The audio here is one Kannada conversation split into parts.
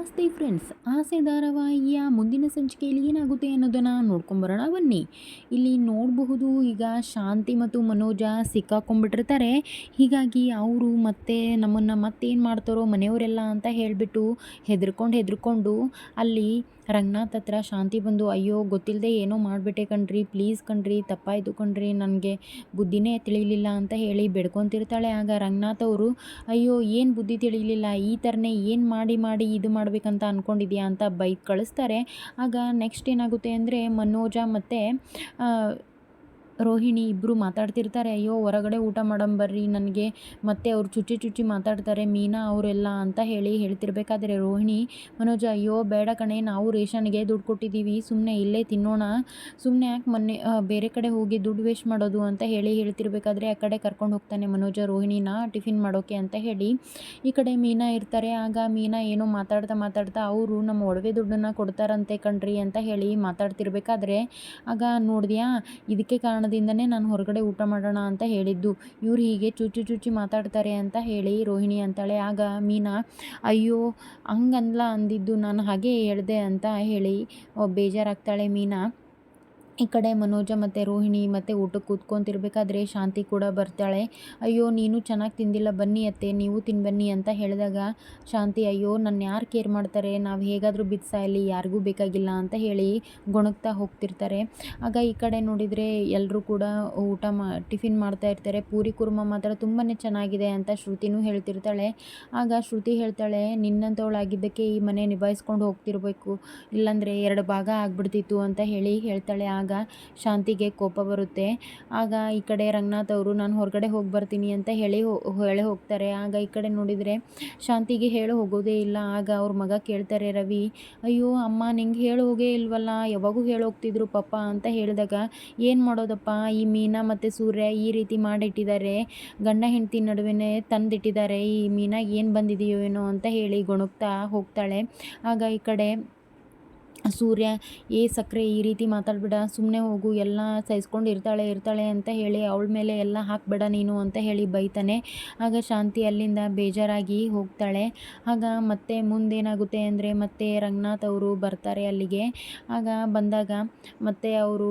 ನಮಸ್ತೆ ಫ್ರೆಂಡ್ಸ್. ಆಸೆ ಧಾರಾವಾಹಿಯ ಮುಂದಿನ ಸಂಚಿಕೆಯಲ್ಲಿ ಏನಾಗುತ್ತೆ ಅನ್ನೋದನ್ನು ನೋಡ್ಕೊಂಬರೋಣ ಬನ್ನಿ. ಇಲ್ಲಿ ನೋಡಬಹುದು ಈಗ ಶಾಂತಿ ಮತ್ತು ಮನೋಜ ಸಿಕ್ಕಾಕೊಂಡ್ಬಿಟ್ಟಿರ್ತಾರೆ. ಹೀಗಾಗಿ ಅವರು ಮತ್ತೆ ನಮ್ಮನ್ನು ಮತ್ತೇನು ಮಾಡ್ತಾರೋ ಮನೆಯವರೆಲ್ಲ ಅಂತ ಹೇಳಿಬಿಟ್ಟು ಹೆದರ್ಕೊಂಡು ಹೆದರ್ಕೊಂಡು ಅಲ್ಲಿ ರಂಗನಾಥ್ ಹತ್ರ ಶಾಂತಿ ಬಂದು, ಅಯ್ಯೋ ಗೊತ್ತಿಲ್ಲದೆ ಏನೋ ಮಾಡಿಬಿಟ್ಟೆ ಕಣ್ರಿ ಪ್ಲೀಸ್ ಕಣ್ರಿ, ತಪ್ಪಾಯಿತು ಕಣ್ರಿ, ನನಗೆ ಬುದ್ಧಿನೇ ತಿಳಿಲಿಲ್ಲ ಅಂತ ಹೇಳಿ ಬೆಡ್ಕೊತಿರ್ತಾಳೆ. ಆಗ ರಂಗನಾಥ್ ಅವರು, ಅಯ್ಯೋ, ಏನು ಬುದ್ಧಿ ತಿಳಿಲಿಲ್ಲ, ಈ ಥರನೇ ಏನು ಮಾಡಿ ಮಾಡಿ ಇದು ಮಾಡಬೇಕಂತ ಅಂದ್ಕೊಂಡಿದ್ಯಾ ಅಂತ ಬೈಕ್ ಕಳಿಸ್ತಾರೆ. ಆಗ ನೆಕ್ಸ್ಟ್ ಏನಾಗುತ್ತೆ ಅಂದರೆ ಮನೋಜ ಮತ್ತು ರೋಹಿಣಿ ಇಬ್ಬರು ಮಾತಾಡ್ತಿರ್ತಾರೆ, ಅಯ್ಯೋ, ಹೊರಗಡೆ ಊಟ ಬರ್ರಿ, ನನಗೆ ಮತ್ತೆ ಅವ್ರು ಚುಚ್ಚಿ ಚುಚ್ಚಿ ಮಾತಾಡ್ತಾರೆ, ಮೀನಾ ಅವರೆಲ್ಲ ಅಂತ ಹೇಳಿ ಹೇಳ್ತಿರ್ಬೇಕಾದ್ರೆ ರೋಹಿಣಿ, ಮನೋಜ, ಅಯ್ಯೋ, ಬೇಡ ಕಣೆ, ನಾವು ರೇಷನ್ಗೆ ದುಡ್ಡು ಕೊಟ್ಟಿದ್ದೀವಿ ಸುಮ್ಮನೆ ಇಲ್ಲೇ ತಿನ್ನೋಣ ಸುಮ್ಮನೆ ಯಾಕೆ ಮೊನ್ನೆ ಬೇರೆ ಕಡೆ ಹೋಗಿ ದುಡ್ಡು ವೇಸ್ಟ್ ಮಾಡೋದು ಅಂತ ಹೇಳಿ ಹೇಳ್ತಿರ್ಬೇಕಾದ್ರೆ ಆ ಕಡೆ ಕರ್ಕೊಂಡು ಹೋಗ್ತಾನೆ ಮನೋಜ ರೋಹಿಣಿನ ಟಿಫಿನ್ ಮಾಡೋಕೆ ಅಂತ ಹೇಳಿ. ಈ ಕಡೆ ಮೀನಾ ಇರ್ತಾರೆ, ಆಗ ಮೀನಾ ಏನೋ ಮಾತಾಡ್ತಾ ಮಾತಾಡ್ತಾ, ಅವರು ನಮ್ಮ ಒಡವೆ ದುಡ್ಡನ್ನು ಕೊಡ್ತಾರಂತೆ ಕಣ್ರಿ ಅಂತ ಹೇಳಿ ಮಾತಾಡ್ತಿರ್ಬೇಕಾದ್ರೆ, ಆಗ ನೋಡಿದ್ಯಾ, ಇದಕ್ಕೆ ಕಾರಣ ಕಾರಣದಿಂದನೇ ನಾನು ಹೊರಗಡೆ ಊಟ ಮಾಡೋಣ ಅಂತ ಹೇಳಿದ್ದು. ಇವ್ರು ಹೀಗೆ ಚುಚ್ಚು ಚುಚ್ಚಿ ಮಾತಾಡ್ತಾರೆ ಅಂತ ಹೇಳಿ ರೋಹಿಣಿ ಅಂತಾಳೆ. ಆಗ ಮೀನಾ, ಅಯ್ಯೋ ಹಂಗನ್ಲ ಅಂದಿದ್ದು, ನಾನು ಹಾಗೆ ಹೇಳಿದೆ ಅಂತ ಹೇಳಿ ಬೇಜಾರಾಗ್ತಾಳೆ ಮೀನಾ. ಈ ಕಡೆ ಮನೋಜ ಮತ್ತು ರೋಹಿಣಿ ಮತ್ತು ಊಟಕ್ಕೆ ಕೂತ್ಕೊಂತಿರ್ಬೇಕಾದ್ರೆ ಶಾಂತಿ ಕೂಡ ಬರ್ತಾಳೆ. ಅಯ್ಯೋ, ನೀನು ಚೆನ್ನಾಗಿ ತಿಂದಿಲ್ಲ, ಬನ್ನಿ ಅತ್ತೆ, ನೀವು ತಿನ್ಬನ್ನಿ ಅಂತ ಹೇಳಿದಾಗ ಶಾಂತಿ, ಅಯ್ಯೋ ನನ್ನ ಯಾರು ಕೇರ್ ಮಾಡ್ತಾರೆ? ನಾವು ಹೇಗಾದರೂ ಬಿತ್ಸಾಯಲ್ಲಿ ಯಾರಿಗೂ ಬೇಕಾಗಿಲ್ಲ ಅಂತ ಹೇಳಿ ಗೊಣಗ್ತಾ ಹೋಗ್ತಿರ್ತಾರೆ. ಆಗ ಈ ಕಡೆ ನೋಡಿದರೆ ಎಲ್ಲರೂ ಕೂಡ ಊಟ ಮಾ, ಟಿಫಿನ್ ಮಾಡ್ತಾ ಇರ್ತಾರೆ. ಪೂರಿ ಕುರ್ಮ ಮಾತ್ರ ತುಂಬಾ ಚೆನ್ನಾಗಿದೆ ಅಂತ ಶ್ರುತಿನೂ ಹೇಳ್ತಿರ್ತಾಳೆ. ಆಗ ಶ್ರುತಿ ಹೇಳ್ತಾಳೆ, ನಿನ್ನಂಥವಳಾಗಿದ್ದಕ್ಕೆ ಈ ಮನೆ ನಿಭಾಯಿಸ್ಕೊಂಡು ಹೋಗ್ತಿರ್ಬೇಕು. ಇಲ್ಲಾಂದರೆ ಎರಡು ಭಾಗ ಆಗ್ಬಿಡ್ತಿತ್ತು ಅಂತ ಹೇಳಿ ಹೇಳ್ತಾಳೆ. ಆಗ ಶಾಂತಿಗೆ ಕೋಪ ಬರುತ್ತೆ. ಆಗ ಈ ಕಡೆ ರಂಗನಾಥ್ ಅವರು, ನಾನು ಹೊರಗಡೆ ಹೋಗಿ ಬರ್ತೀನಿ ಅಂತ ಹೇಳಿ ಹೇಳಿ ಹೋಗ್ತಾರೆ. ಆಗ ಈ ಕಡೆ ನೋಡಿದರೆ ಶಾಂತಿಗೆ ಹೇಳಿ ಹೋಗೋದೇ ಇಲ್ಲ. ಆಗ ಅವ್ರ ಮಗ ಕೇಳ್ತಾರೆ, ರವಿ, ಅಯ್ಯೋ, ಅಮ್ಮ ನಿಂಗೆ ಹೇಳಿ ಹೋಗೇ ಇಲ್ವಲ್ಲ? ಯಾವಾಗೂ ಹೇಳಿ ಹೋಗ್ತಿದ್ರು ಪಪ್ಪ ಅಂತ ಹೇಳಿದಾಗ, ಏನು ಮಾಡೋದಪ್ಪ? ಈ ಮೀನಾ ಮತ್ತು ಸೂರ್ಯ ಈ ರೀತಿ ಮಾಡಿಟ್ಟಿದ್ದಾರೆ. ಗಂಡ ಹೆಂಡತಿ ನಡುವೆ ತಂದಿಟ್ಟಿದ್ದಾರೆ. ಈ ಮೀನಾಗ ಏನು ಬಂದಿದೆಯೋ ಏನೋ ಅಂತ ಹೇಳಿ ಗೊಣಗ್ತಾ ಹೋಗ್ತಾಳೆ. ಆಗ ಈ ಕಡೆ ಸೂರ್ಯ, ಏ ಸಕ್ಕರೆ ಈ ರೀತಿ ಮಾತಾಡ್ಬೇಡ ಸುಮ್ಮನೆ ಹೋಗು, ಎಲ್ಲ ಸಹಿಸ್ಕೊಂಡು ಇರ್ತಾಳೆ ಇರ್ತಾಳೆ ಅಂತ ಹೇಳಿ ಅವಳ ಮೇಲೆ ಎಲ್ಲ ಹಾಕ್ಬೇಡ ನೀನು ಅಂತ ಹೇಳಿ ಬೈತಾನೆ. ಆಗ ಶಾಂತಿ ಅಲ್ಲಿಂದ ಬೇಜಾರಾಗಿ ಹೋಗ್ತಾಳೆ. ಆಗ ಮತ್ತೆ ಮುಂದೇನಾಗುತ್ತೆ ಅಂದರೆ ಮತ್ತೆ ರಂಗನಾಥ್ ಅವರು ಬರ್ತಾರೆ ಅಲ್ಲಿಗೆ. ಆಗ ಬಂದಾಗ ಮತ್ತೆ ಅವರು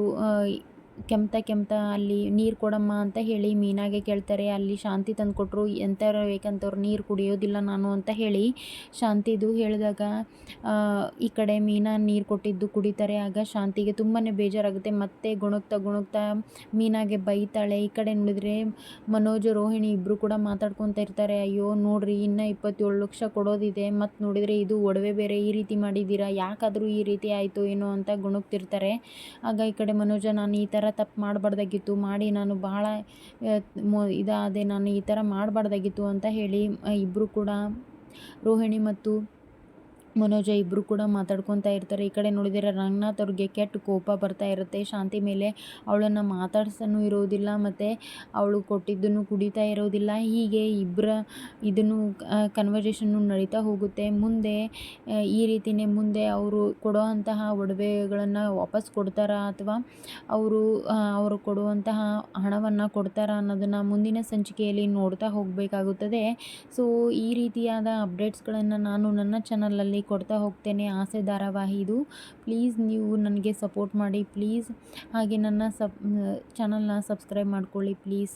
ಕೆಮ್ತಾ ಕೆಮ್ತಾ ಅಲ್ಲಿ ನೀರು ಕೊಡಮ್ಮ ಅಂತ ಹೇಳಿ ಮೀನಾಗೆ ಕೇಳ್ತಾರೆ, ಅಲ್ಲಿ ಶಾಂತಿ ತಂದು ಕೊಟ್ಟರು ಎಂಥವ್ರು ಬೇಕಂತವ್ರು ನೀರು ಕುಡಿಯೋದಿಲ್ಲ ನಾನು ಅಂತ ಹೇಳಿ ಶಾಂತಿದು ಹೇಳಿದಾಗ ಈ ಕಡೆ ಮೀನಾ ನೀರು ಕೊಟ್ಟಿದ್ದು ಕುಡಿತಾರೆ, ಆಗ ಶಾಂತಿಗೆ ತುಂಬಾ ಬೇಜಾರಾಗುತ್ತೆ, ಮತ್ತೆ ಗುಣಗ್ತಾ ಗುಣಗ್ತಾ ಮೀನಾಗೆ ಬೈತಾಳೆ, ಈ ಕಡೆ ನೋಡಿದರೆ ಮನೋಜ್, ರೋಹಿಣಿ ಇಬ್ಬರು ಕೂಡ ಮಾತಾಡ್ಕೊತಾ ಇರ್ತಾರೆ, ಅಯ್ಯೋ ನೋಡ್ರಿ ಇನ್ನೂ ಇಪ್ಪತ್ತೇಳು ಲಕ್ಷ ಕೊಡೋದಿದೆ, ಮತ್ತು ನೋಡಿದರೆ ಇದು ಒಡವೆ ಬೇರೆ ಈ ರೀತಿ ಮಾಡಿದ್ದೀರಾ, ಯಾಕಾದರೂ ಈ ರೀತಿ ಆಯಿತು ಏನೋ ಅಂತ ಗುಣಗ್ತಿರ್ತಾರೆ, ಆಗ ಈ ಕಡೆ ಮನೋಜ, ನಾನು ಈ ಥರ ತಪ್ಪು ಮಾಡಬಾರ್ದಾಗಿತ್ತು, ಮಾಡಿ ನಾನು ಮೊ, ಇದಾದೆ, ನಾನು ಈ ಥರ ಮಾಡಬಾರ್ದಾಗಿತ್ತು ಅಂತ ಹೇಳಿ ಇಬ್ಬರು ಕೂಡ ರೋಹಿಣಿ ಮತ್ತು ಮನೋಜ ಇಬ್ಬರು ಕೂಡ ಮಾತಾಡ್ಕೊತಾ ಇರ್ತಾರೆ. ಈ ಕಡೆ ನೋಡಿದರೆ ರಂಗನಾಥ್ ಅವ್ರಿಗೆ ಕೆಟ್ಟ ಕೋಪ ಬರ್ತಾ ಇರುತ್ತೆ. ಶಾಂತಿ ಮೇಲೆ ಅವಳನ್ನು ಮಾತಾಡ್ಸನೂ ಇರೋದಿಲ್ಲ ಮತ್ತು ಅವಳು ಕೊಟ್ಟಿದ್ದನ್ನು ಕುಡಿತಾ ಇರೋದಿಲ್ಲ. ಹೀಗೆ ಇಬ್ಬರ ಇದನ್ನು ಕನ್ವರ್ಸೇಷನ್ನು ನಡೀತಾ ಹೋಗುತ್ತೆ. ಮುಂದೆ ಈ ರೀತಿಯೇ ಮುಂದೆ ಅವರು ಕೊಡುವಂತಹ ಒಡವೆಗಳನ್ನು ವಾಪಸ್ ಕೊಡ್ತಾರಾ ಅಥವಾ ಅವರು ಅವರು ಕೊಡುವಂತಹ ಹಣವನ್ನು ಕೊಡ್ತಾರಾ ಅನ್ನೋದನ್ನು ಮುಂದಿನ ಸಂಚಿಕೆಯಲ್ಲಿ ನೋಡ್ತಾ ಹೋಗಬೇಕಾಗುತ್ತದೆ. ಸೊ ಈ ರೀತಿಯಾದ ಅಪ್ಡೇಟ್ಸ್ಗಳನ್ನು ನಾನು ನನ್ನ ಚಾನಲಲ್ಲಿ ಕೊಡ್ತಾ ಹೋಗ್ತೇನೆ ಆಸೆ ಧಾರಾವಾಹಿದು ಪ್ಲೀಸ್ ನೀವು ನನಗೆ ಸಪೋರ್ಟ್ ಮಾಡಿ ಪ್ಲೀಸ್. ಹಾಗೆ ನನ್ನ ಸಬ್ ಚಾನಲ್ನ ಸಬ್ಸ್ಕ್ರೈಬ್ ಮಾಡ್ಕೊಳ್ಳಿ ಪ್ಲೀಸ್.